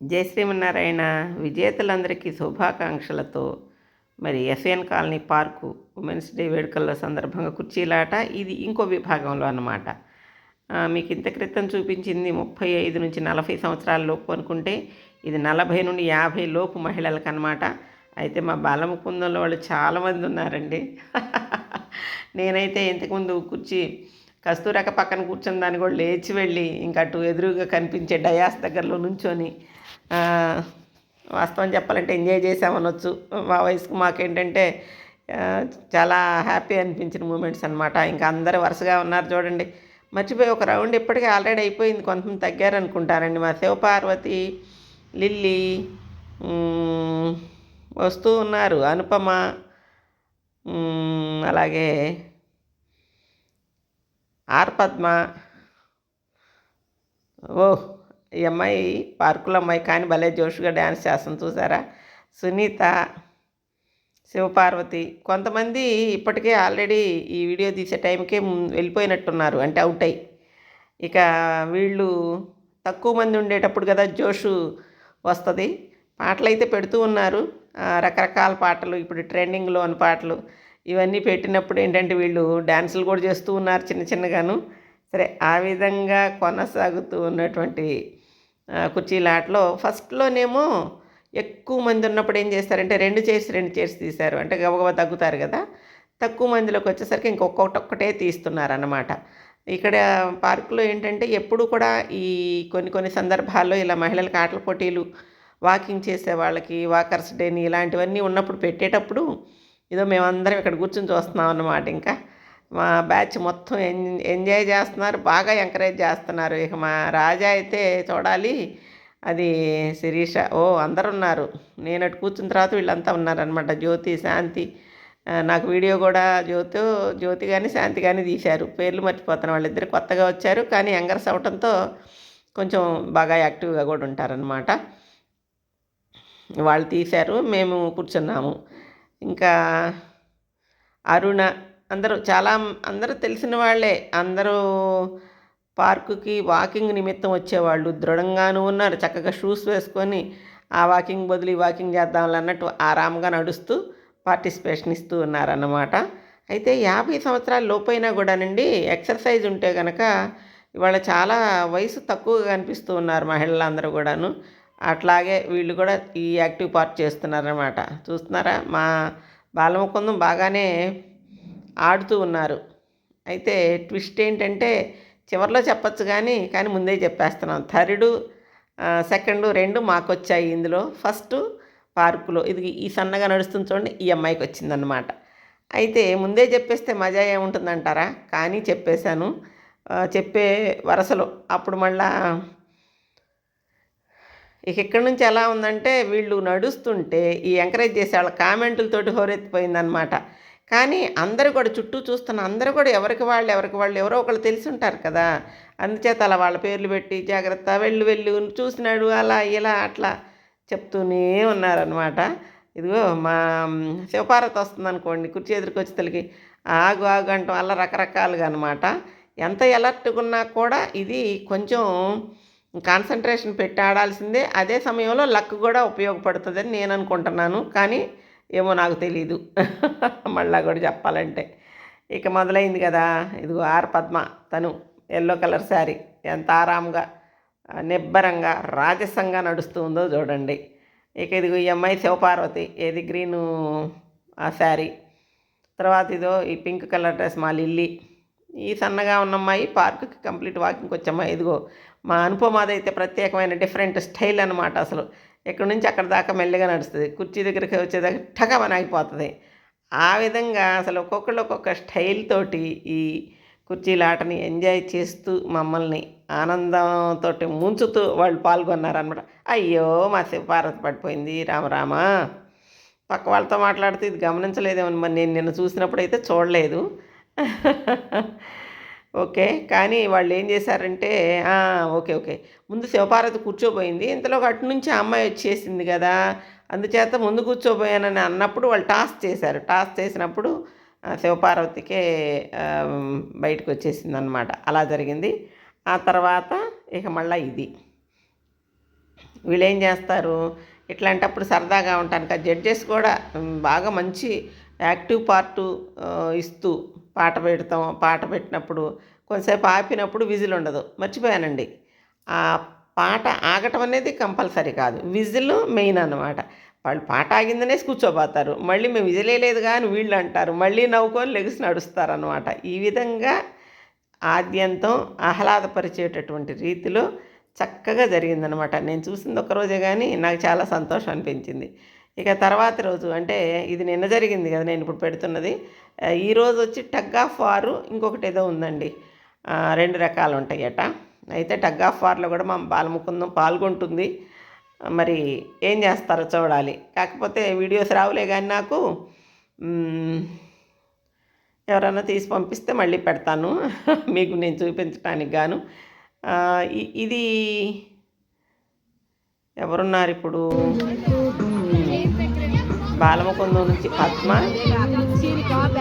జై శ్రీమన్నారాయణ. విజేతలందరికీ శుభాకాంక్షలతో మరి S N colony park women's day వేడుకల సందర్భంగా కుర్చీలాట. ఇది ఇంకో విభాగంలో అన్నమాట. మీకు ఇంత క్రితం చూపించింది ముప్పై ఐదు నుంచి నలభై సంవత్సరాల లోపు అనుకుంటే ఇది నలభై నుండి యాభై లోపు మహిళలకు అనమాట అయితే మా బాలముకుందంలో వాళ్ళు చాలామంది ఉన్నారండి. నేనైతే ఇంతకుముందు కుర్చీ కస్తూరక పక్కన కూర్చుని దాన్ని కూడా లేచి వెళ్ళి ఇంకా అటు ఎదురుగా కనిపించే డయాస్ దగ్గరలో నుంచొని వాస్తవం చెప్పాలంటే ఎంజాయ్ చేసామనొచ్చు మా వయసుకు మాకేంటంటే చాలా హ్యాపీ అనిపించిన మూమెంట్స్ అనమాట ఇంకా అందరు వరుసగా ఉన్నారు చూడండి. మర్చిపోయి ఒక రౌండ్ ఇప్పటికే ఆల్రెడీ అయిపోయింది. కొంతమంది తగ్గారు అనుకుంటారండి మా శివపార్వతి లిల్లీ వస్తూ ఉన్నారు. అనుపమ అలాగే ఆర్ పద్మ. ఓ ఈ అమ్మాయి పార్కులో అమ్మాయి కానీ భలే జోష్గా డ్యాన్స్ చేస్తుంది చూసారా? సునీత శివపార్వతి కొంతమంది ఇప్పటికే ఆల్రెడీ ఈ వీడియో తీసే టైంకే వెళ్ళిపోయినట్టున్నారు. అంటే అవుట్ అయ్యి ఇక వీళ్ళు తక్కువ మంది ఉండేటప్పుడు కదా జోషు వస్తుంది. పాటలు అయితే పెడుతూ ఉన్నారు. రకరకాల పాటలు ఇప్పుడు ట్రెండింగ్లో అని పాటలు ఇవన్నీ పెట్టినప్పుడు ఏంటంటే వీళ్ళు డ్యాన్సులు కూడా చేస్తూ ఉన్నారు చిన్న చిన్నగాను. సరే ఆ విధంగా కొనసాగుతూ ఉన్నటువంటి కుర్చీలాటలో ఫస్ట్లోనేమో ఎక్కువ మంది ఉన్నప్పుడు ఏం చేస్తారంటే రెండు చైర్స్ రెండు చైర్స్ తీశారు. అంటే గబగబా తగ్గుతారు కదా. తక్కువ మందిలోకి వచ్చేసరికి ఇంకొకటి ఒక్కటే తీస్తున్నారు అన్నమాట ఇక్కడ పార్కులో ఏంటంటే ఎప్పుడు కూడా ఈ కొన్ని కొన్ని సందర్భాల్లో ఇలా మహిళలకు ఆటల పోటీలు వాకింగ్ చేసే వాళ్ళకి వాకర్స్ డేని ఇలాంటివన్నీ ఉన్నప్పుడు పెట్టేటప్పుడు ఏదో మేమందరం ఇక్కడ కూర్చొని చూస్తున్నాం అన్నమాట ఇంకా. మా బ్యాచ్ మొత్తం ఎన్ ఎంజాయ్ చేస్తున్నారు బాగా ఎంకరేజ్ చేస్తున్నారు. ఇక మా రాజా అయితే చూడాలి. అది శిరీష ఓ అందరు ఉన్నారు నేను అటు కూర్చున్న తర్వాత వీళ్ళంతా ఉన్నారనమాట జ్యోతి శాంతి. నాకు వీడియో కూడా జ్యోతి జ్యోతి కానీ శాంతి కానీ తీశారు. పేర్లు మర్చిపోతాను వాళ్ళిద్దరు కొత్తగా వచ్చారు. కానీ యంగర్స్ అవటంతో కొంచెం బాగా యాక్టివ్గా కూడా ఉంటారనమాట వాళ్ళు తీశారు. మేము కూర్చున్నాము. ఇంకా అరుణ అందరూ చాలా అందరూ తెలిసిన వాళ్ళే. అందరూ పార్కుకి వాకింగ్ నిమిత్తం వచ్చేవాళ్ళు. దృఢంగానూ ఉన్నారు. చక్కగా షూస్ వేసుకొని ఆ వాకింగ్ బదులు ఈ వాకింగ్ చేద్దాం అన్నట్టు ఆరాంగా నడుస్తూ పార్టిసిపేషన్ ఇస్తూ ఉన్నారన్నమాట. అయితే యాభై సంవత్సరాల లోపైనా కూడానండి ఎక్సర్సైజ్ ఉంటే కనుక ఇవాళ చాలా వయసు తక్కువగా కనిపిస్తూ ఉన్నారు మహిళలందరూ కూడాను. అట్లాగే వీళ్ళు కూడా ఈ యాక్టివ్ పార్ట్ చేస్తున్నారన్నమాట. చూస్తున్నారా? మా బాలముకుందం బాగానే ఆడుతూ ఉన్నారు. అయితే ట్విస్ట్ ఏంటంటే చివరిలో చెప్పచ్చు కానీ కానీ ముందే చెప్పేస్తున్నాం. థర్డ్ సెకండ్ రెండు మాకు వచ్చాయి ఇందులో. ఫస్ట్ పార్కులో. ఇది ఈ సన్నగా నడుస్తుంది చూడండి ఈ అమ్మాయికి వచ్చిందనమాట అయితే ముందే చెప్పేస్తే మజా ఏముంటుందంటారా? కానీ చెప్పేశాను. చెప్పే వరసలో. అప్పుడు మళ్ళా ఇక ఇక్కడి నుంచి ఎలా ఉందంటే వీళ్ళు నడుస్తుంటే ఈ ఎంకరేజ్ చేసే వాళ్ళ కామెంట్లతోటి హోరెత్తిపోయిందనమాట కానీ అందరూ కూడా చుట్టూ చూస్తున్న అందరూ కూడా ఎవరికి వాళ్ళు ఎవరికి వాళ్ళు ఎవరో ఒకళ్ళు తెలిసి ఉంటారు కదా. అందుచేత అలా వాళ్ళ పేర్లు పెట్టి జాగ్రత్త వెళ్ళు వెళ్ళు చూసినాడు అలా ఇలా అట్లా చెప్తూనే ఉన్నారనమాట ఇదిగో మా శివపార్వతి వస్తుంది అనుకోండి కుర్చీ ఎదురుకు వచ్చి ఆగు ఆగు అంటాం అలా రకరకాలుగా అనమాట ఎంత ఎలర్ట్గా ఉన్నా కూడా ఇది కొంచెం కాన్సన్ట్రేషన్ పెట్టి ఆడాల్సిందే. అదే సమయంలో లక్ కూడా ఉపయోగపడుతుందని నేను అనుకుంటున్నాను. కానీ ఏమో నాకు తెలీదు. మళ్ళా కూడా చెప్పాలంటే. ఇక మొదలైంది కదా. ఇదిగో ఆర్ పద్మ తను ఎల్లో కలర్ శారీ. ఎంత ఆరాంగా నిబ్బరంగా రాజసంగా నడుస్తుందో చూడండి. ఇక ఇదిగో ఈ అమ్మాయి శివపార్వతి ఏది గ్రీను ఆ శారీ. తర్వాత ఇదో ఈ పింక్ కలర్ డ్రెస్ మా లిల్లీ. ఈ సన్నగా ఉన్న అమ్మాయి పార్కుకి కంప్లీట్ వాకింగ్కి వచ్చామ్మాయి ఇదిగో మా అనుపమాదైతే ప్రత్యేకమైన డిఫరెంట్ స్టైల్ అనమాట అసలు. ఎక్కడి నుంచి అక్కడ దాకా మెల్లగా నడుస్తుంది. కుర్చీ దగ్గరికి వచ్చేదాకా ఠగమని ఆగిపోతుంది ఆ విధంగా అసలు ఒక్కొక్కళ్ళు ఒక్కొక్క స్టైల్ తోటి ఈ కుర్చీలాటని ఎంజాయ్ చేస్తూ మమ్మల్ని ఆనందంతో ముంచుతూ వాళ్ళు పాల్గొన్నారనమాట అయ్యో మా శివపార్వతి పడిపోయింది. రామరామా పక్క వాళ్ళతో మాట్లాడుతూ ఇది గమనించలేదేమో. మరి నేను నిన్న చూసినప్పుడు అయితే చూడలేదు. ఓకే. కానీ వాళ్ళు ఏం చేశారంటే ఓకే ఓకే. ముందు శివపార్వతి కూర్చోబోయింది. ఇంతలో అటు నుంచి ఆ అమ్మాయి వచ్చేసింది కదా. అందుచేత ముందు కూర్చోబోయానని అన్నప్పుడు వాళ్ళు టాస్ చేశారు. టాస్ చేసినప్పుడు శివపార్వతికే బయటకు వచ్చేసింది అనమాట అలా జరిగింది. ఆ తర్వాత ఇక మళ్ళీ ఇది. వీళ్ళు ఏం చేస్తారు? ఇట్లాంటప్పుడు సరదాగా ఉంటాను కదా. జడ్జెస్ కూడా బాగా మంచి యాక్టివ్ పార్టు ఇస్తూ పాట పెడతాం పాట పెట్టినప్పుడు కొంతసేపు ఆపినప్పుడు విజిల్ ఉండదు. మర్చిపోయానండి. ఆ పాట ఆగటం అనేది కంపల్సరీ కాదు. విజిల్ మెయిన్ అన్నమాట. వాళ్ళు పాట ఆగిందనేసి కూర్చోబోతారు. మళ్ళీ మేము విజిలే లేదు కానీ వీళ్ళు అంటారు. మళ్ళీ నవ్వుకొని లెగిసి నడుస్తారు అనమాట ఈ విధంగా ఆద్యంతం ఆహ్లాదపరిచేటటువంటి రీతిలో చక్కగా జరిగిందనమాట నేను చూసింది ఒకరోజే కానీ నాకు చాలా సంతోషం అనిపించింది. ఇక తర్వాత రోజు అంటే ఇది నిన్న జరిగింది కదా నేను ఇప్పుడు పెడుతున్నది. ఈరోజు వచ్చి టగ్ ఆఫ్ వారు ఇంకొకటి ఏదో ఉందండి. రెండు రకాలు ఉంటాయట. అయితే టగ్ ఆఫ్ వార్లో కూడా మా బాలముకుందం పాల్గొంటుంది. మరి ఏం చేస్తారో చూడాలి. కాకపోతే వీడియోస్ రావులే కానీ నాకు ఎవరన్నా ఎవరైనా తీసి పంపిస్తే మళ్ళీ పెడతాను. మీకు నేను చూపించడానికి గాను. ఇ- ఇది ఎవరున్నారు ఇప్పుడు? బాలముకుందం నుంచి పద్మ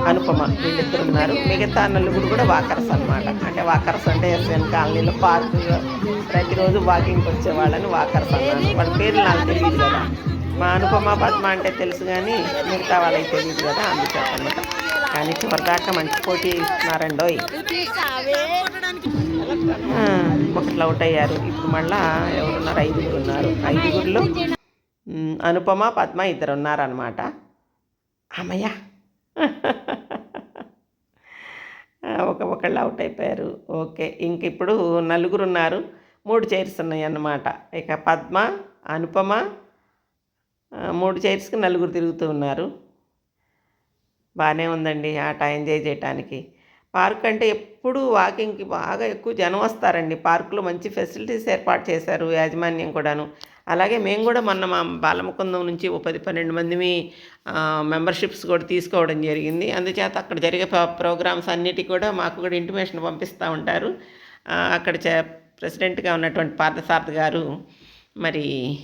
అనుపమ. వీళ్ళిద్దరు ఉన్నారు మిగతా నలుగురు కూడా వాకర్స్ అన్నమాట. అంటే వాకర్స్ అంటే ఎస్ఎన్ కాలనీలో పార్క్ ప్రతిరోజు వాకింగ్కి వచ్చేవాళ్ళని వాకర్స్ అన్నారు. వాళ్ళ పేర్లు నాకు తెలియదు కదా. మా అనుపమ పద్మ అంటే తెలుసు కానీ మిగతా వాళ్ళకి తెలియదు కదా. అందుచేత అన్నమాట. కానీ చివరిదాకా మంచి పోటీ ఇస్తున్నారండో ఒకటి అవుట్ అయ్యారు. ఇప్పుడు మళ్ళా ఎవరున్నారు? ఐదుగురు ఉన్నారు. ఐదుగురులో అనుపమ పద్మ ఇద్దరు ఉన్నారనమాట అమ్మయ్య. ఒక ఒకళ్ళు అవుట్ అయిపోయారు. ఓకే ఇంక ఇప్పుడు నలుగురు ఉన్నారు మూడు చైర్స్ ఉన్నాయి అన్నమాట ఇక పద్మ అనుపమ మూడు చైర్స్కి నలుగురు తిరుగుతూ ఉన్నారు. బాగానే ఉందండి ఆట ఎంజాయ్ చేయడానికి పార్క్ అంటే ఎప్పుడు వాకింగ్కి బాగా ఎక్కువ జనం వస్తారండి. పార్కులో మంచి ఫెసిలిటీస్ ఏర్పాటు చేశారు యాజమాన్యం కూడాను. అలాగే మేము కూడా మొన్న మా బాలముకుందం నుంచి ఓ పది పన్నెండు మందిమి మెంబర్షిప్స్ కూడా తీసుకోవడం జరిగింది. అందుచేత అక్కడ జరిగే ప్ర- ప్రోగ్రామ్స్ అన్నిటి కూడా మాకు కూడా ఇంటిమేషన్ పంపిస్తూ ఉంటారు. అక్కడ చే ప్రెసిడెంట్గా ఉన్నటువంటి పార్థసారథి గారు మరి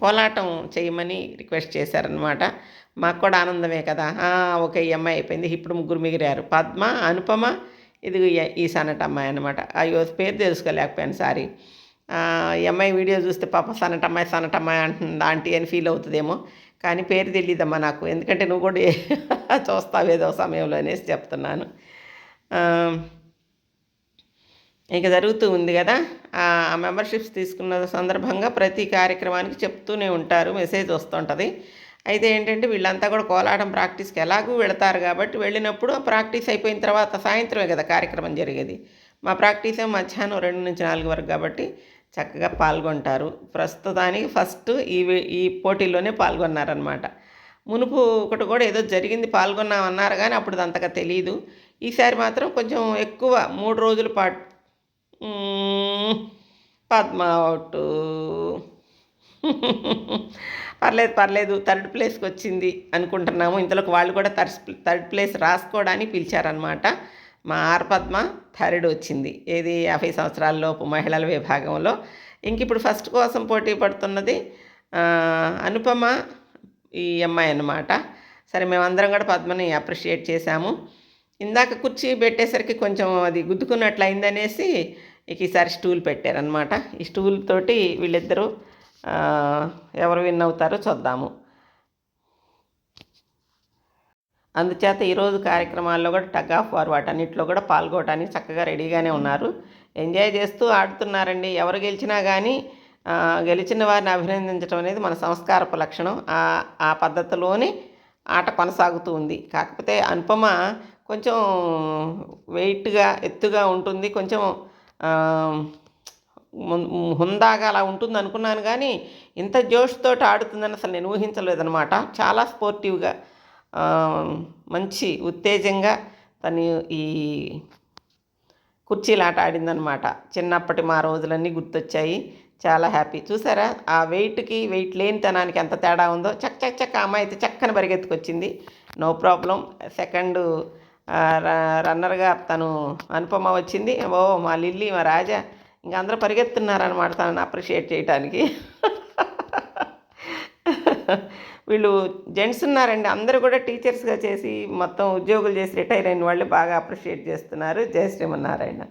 కోలాటం చేయమని రిక్వెస్ట్ చేశారనమాట మాకు కూడా ఆనందమే కదా. ఒక ఈ అమ్మాయి అయిపోయింది. ఇప్పుడు ముగ్గురు మిగిలారు. పద్మ అనుపమ ఇది ఈ- సన్నట అమ్మాయి అనమాట అయ్యో పేరు తెలుసుకోలేకపోయాను సారీ. ఈ అమ్మాయి వీడియో చూస్తే పాప సన్నట అమ్మాయి సన్నట అమ్మాయి అంటుంది ఆంటీ అని ఫీల్ అవుతుందేమో. కానీ పేరు తెలియదమ్మా నాకు. ఎందుకంటే నువ్వు కూడా చూస్తావేదో సమయంలో అనేసి చెప్తున్నాను. ఇంకా ఇక జరుగుతూ ఉంది కదా. ఆ మెంబర్షిప్స్ తీసుకున్న సందర్భంగా ప్రతి కార్యక్రమానికి చెప్తూనే ఉంటారు. మెసేజ్ వస్తుంటుంది. అయితే ఏంటంటే వీళ్ళంతా కూడా కోలాటం ప్రాక్టీస్కి ఎలాగూ వెళతారు కాబట్టి వెళ్ళినప్పుడు ప్రాక్టీస్ అయిపోయిన తర్వాత సాయంత్రమే కదా కార్యక్రమం జరిగేది. మా ప్రాక్టీసే మధ్యాహ్నం రెండు నుంచి నాలుగు వరకు కాబట్టి చక్కగా పాల్గొంటారు. ప్రస్తుతానికి ఫస్ట్ ఈ ఈ పోటీల్లోనే పాల్గొన్నారనమాట మునుపు ఒకటి కూడా ఏదో జరిగింది పాల్గొన్నామన్నారు కానీ అప్పుడు అంతగా తెలియదు ఈసారి మాత్రం కొంచెం ఎక్కువ మూడు రోజుల పాటు మ్మ్. పద్మ అవుట్. పర్లేదు పర్లేదు థర్డ్ ప్లేస్కి వచ్చింది అనుకుంటున్నాము. ఇంతలోకి వాళ్ళు కూడా థర్డ్ థర్డ్ ప్లేస్ రాసుకోవడానికి పిలిచారనమాట మా ఆర్ పద్మ థర్డ్ వచ్చింది. ఏది యాభై సంవత్సరాలలోపు మహిళల విభాగంలో. ఇంక ఇప్పుడు ఫస్ట్ కోసం పోటీ పడుతున్నది అనుపమ ఈ అమ్మాయి అన్నమాట. సరే మేమందరం కూడా పద్మని అప్రిషియేట్ చేశాము. ఇందాక కుర్చీ పెట్టేసరికి కొంచెం అది గుద్దుకున్నట్లు అయిందనేసి ఇక ఈసారి స్టూల్ పెట్టారనమాట ఈ స్టూల్ తోటి వీళ్ళిద్దరూ ఎవరు విన్ అవుతారో చూద్దాము. అందుచేత ఈరోజు కార్యక్రమాల్లో కూడా టగ్ ఆఫ్ వార్ వాటన్నిటిలో కూడా పాల్గొనడానికి చక్కగా రెడీగానే ఉన్నారు. ఎంజాయ్ చేస్తూ ఆడుతున్నారండి. ఎవరు గెలిచినా కానీ గెలిచిన వారిని అభినందించడం అనేది మన సంస్కారపు లక్షణం. ఆ ఆ పద్ధతిలోనే ఆట కొనసాగుతూ ఉంది. కాకపోతే అనుపమ కొంచెం వెయిట్గా ఎత్తుగా ఉంటుంది. కొంచెం హుందాగా అలా ఉంటుంది అనుకున్నాను కానీ ఇంత జోష్తో ఆడుతుందని అసలు నేను ఊహించలేదనమాట చాలా స్పోర్టివ్గా మంచి ఉత్తేజంగా తను ఈ కుర్చీలాట ఆడిందనమాట చిన్నప్పటి మా రోజులన్నీ గుర్తొచ్చాయి. చాలా హ్యాపీ. చూసారా? ఆ వెయిట్కి వెయిట్ లేనితనానికి ఎంత తేడా ఉందో చక్క చక్క చక్క అమ్మాయి అయితే చక్కని పరిగెత్తుకొచ్చింది. No problem. సెకండ్ రన్నర్గా తను అనుపమ వచ్చింది. ఓ మా లిల్లీ మా రాజా ఇంకా అందరూ పరిగెత్తున్నారనమాట తనని అప్రిషియేట్ చేయడానికి వీళ్ళు జెంట్స్ ఉన్నారండి. అందరూ కూడా టీచర్స్గా చేసి మొత్తం ఉద్యోగులు చేసి రిటైర్ అయిన వాళ్ళు బాగా అప్రిషియేట్ చేస్తున్నారు. జయ శ్రీమన్నారాయణ